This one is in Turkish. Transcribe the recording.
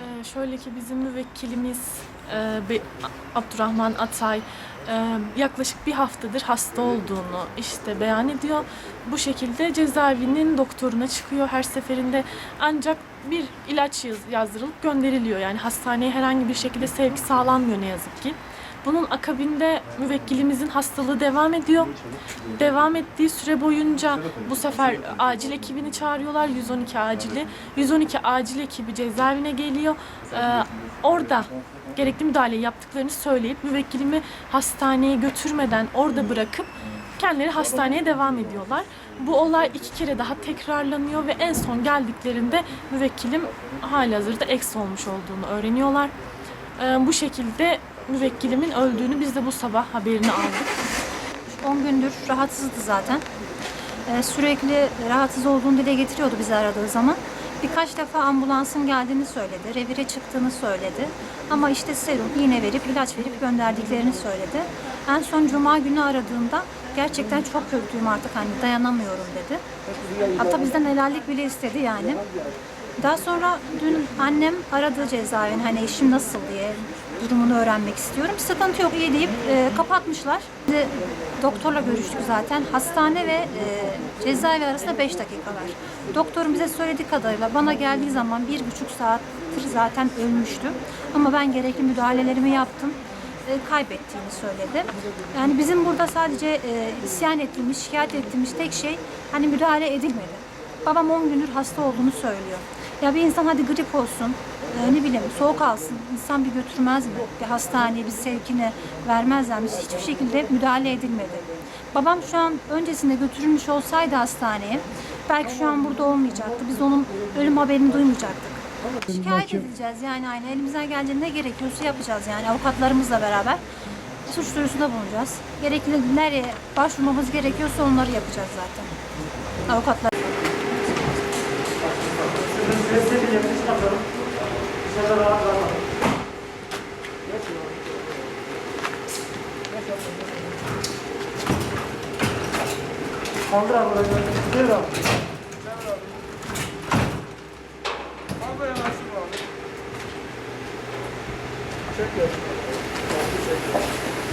Ee, şöyle ki bizim müvekkilimiz e, Abdurrahman Atay yaklaşık bir haftadır hasta olduğunu işte beyan ediyor. Bu şekilde cezaevinin doktoruna çıkıyor her seferinde ancak bir ilaç yaz- yazdırılıp gönderiliyor. Yani hastaneye herhangi bir şekilde sevk sağlanmıyor ne yazık ki. Bunun akabinde müvekkilimizin hastalığı devam ediyor. Devam ettiği süre boyunca bu sefer acil ekibini çağırıyorlar. 112 acili. 112 acil ekibi cezaevine geliyor. Ee, orada gerekli müdahaleyi yaptıklarını söyleyip müvekkilimi hastaneye götürmeden orada bırakıp kendileri hastaneye devam ediyorlar. Bu olay iki kere daha tekrarlanıyor ve en son geldiklerinde müvekkilim halihazırda ex olmuş olduğunu öğreniyorlar. Ee, bu şekilde müvekkilimin öldüğünü biz de bu sabah haberini aldık. 10 gündür rahatsızdı zaten. Ee, sürekli rahatsız olduğunu dile getiriyordu bizi aradığı zaman. Birkaç defa ambulansın geldiğini söyledi, revire çıktığını söyledi. Ama işte serum, iğne verip, ilaç verip gönderdiklerini söyledi. En son cuma günü aradığında gerçekten çok kötüyüm artık hani dayanamıyorum dedi. Hatta bizden helallik bile istedi yani. Daha sonra dün annem aradı cezaevini hani eşim nasıl diye durumunu öğrenmek istiyorum. Sıkıntı yok iyi deyip e, kapatmışlar. Şimdi doktorla görüştük zaten. Hastane ve e, cezaevi arasında 5 dakika var. Doktorun bize söylediği kadarıyla bana geldiği zaman bir buçuk saattir zaten ölmüştü. Ama ben gerekli müdahalelerimi yaptım e, kaybettiğini söyledi. Yani bizim burada sadece e, isyan ettiğimiz, şikayet ettiğimiz tek şey hani müdahale edilmedi. Babam 10 gündür hasta olduğunu söylüyor. Ya bir insan hadi grip olsun, e, ne bileyim soğuk alsın, insan bir götürmez mi? Bir hastaneye bir sevkine vermezler mi? Hiçbir şekilde müdahale edilmedi. Babam şu an öncesinde götürülmüş olsaydı hastaneye belki şu an burada olmayacaktı. Biz onun ölüm haberini duymayacaktık. Şikayet edileceğiz yani aynı elimizden geldiğinde ne gerekiyorsa yapacağız yani avukatlarımızla beraber suç duyurusunda bulunacağız. Gerekli nereye başvurmamız gerekiyorsa onları yapacağız zaten. Avukatlar Kaldır abi orayı. Gel abi. Kaldır yanaşsın abi. Çek ya. Çek.